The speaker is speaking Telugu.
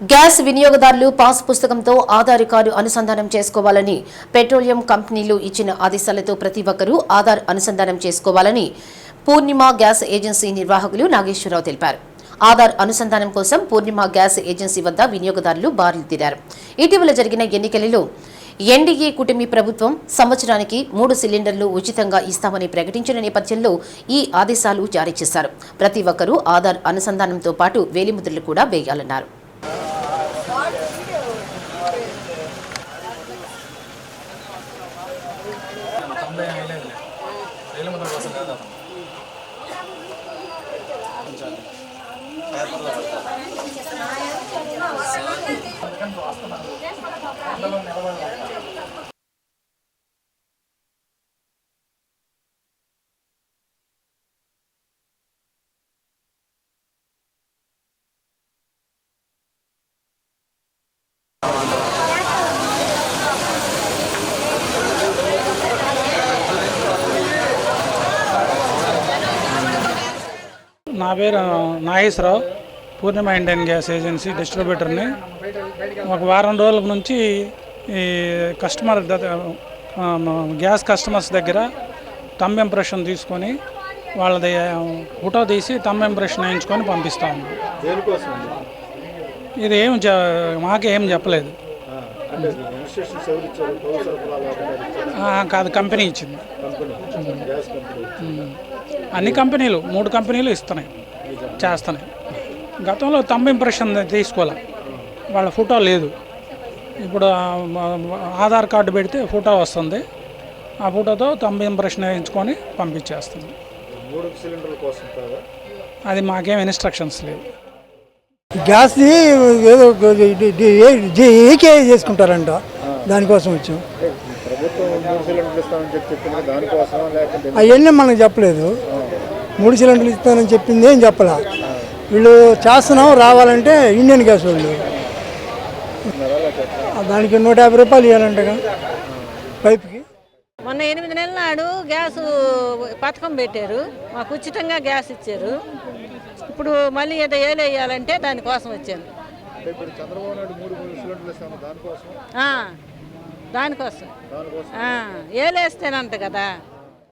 గ్యాస్ వినియోగదారులు పాస్ పుస్తకంతో ఆధార్ కార్డు అనుసంధానం చేసుకోవాలని పెట్రోలియం కంపెనీలు ఇచ్చిన ఆదేశాలతో ప్రతి ఒక్కరూ ఆధార్ అనుసంధానం చేసుకోవాలని పూర్ణిమ గ్యాస్ ఏజెన్సీ నిర్వాహకులు నాగేశ్వరరావు తెలిపారు. ఆధార్ అనుసంధానం కోసం పూర్ణిమ గ్యాస్ ఏజెన్సీ వద్ద వినియోగదారులు బారులు తీరారు ఇటీవల జరిగిన ఎన్నికలలో ఎన్డీఏ కూటమి ప్రభుత్వం సంవత్సరానికి మూడు సిలిండర్లు ఉచితంగా ఇస్తామని ప్రకటించిన నేపథ్యంలో ఈ ఆదేశాలు జారీ చేశారు. ప్రతి ఒక్కరూ ఆధార్ అనుసంధానంతో పాటు వేలిముద్రలు కూడా వేయాలన్నారు. తొంభై వేయలేదు రైలు ముద్ర కోసం కాదు అతను నా పేరు Nageswararao. Purnima Indian gas agency డిస్ట్రిబ్యూటర్ని. ఒక వారం రోజుల నుంచి ఈ కస్టమర్ గ్యాస్ కస్టమర్స్ దగ్గర తమ్ ఇంప్రెషన్ తీసుకొని వాళ్ళది ఫోటో తీసి తమ్ ఇంప్రెషన్ వేయించుకొని పంపిస్తా ఉన్నాం. దేనికోసం ఇది ఏం మాకేం చెప్పలేదు. కాదు కంపెనీ ఇచ్చింది. అన్ని కంపెనీలు మూడు కంపెనీలు ఇస్తున్నాయి చేస్తున్నాయి. గతంలో తమ్ ఇంప్రెషన్ తీసుకోవాలి? వాళ్ళ ఫోటో లేదు. ఇప్పుడు ఆధార్ కార్డు పెడితే ఫోటో వస్తుంది. ఆ ఫోటోతో తమ్ ఇంప్రెషన్ వేయించుకొని పంపించేస్తుంది. అది మాకేం ఇన్స్ట్రక్షన్స్ లేవు. గ్యాస్ది ఏదో ఏకే చేసుకుంటారంట. దానికోసం వచ్చాం. అవన్నీ మనకు చెప్పలేదు. మూడు సిలిండర్లు ఇస్తానని చెప్పింది ఏం చెప్పలా. వీళ్ళు చేస్తున్నాం రావాలంటే ఇండియన్ గ్యాస్ వాళ్ళు. ఆ, దానికి నూట యాభై రూపాయలు ఇవ్వాలంటగా పైప్కి. మొన్న ఎనిమిది నెలల నాడు గ్యాస్ పథకం పెట్టారు. మాకు ఉచితంగా గ్యాస్ ఇచ్చారు. ఇప్పుడు మళ్ళీ ఏదో ఏలు వేయాలంటే దానికోసం వచ్చాను. దానికోసం? ఏలేస్తేనంట కదా.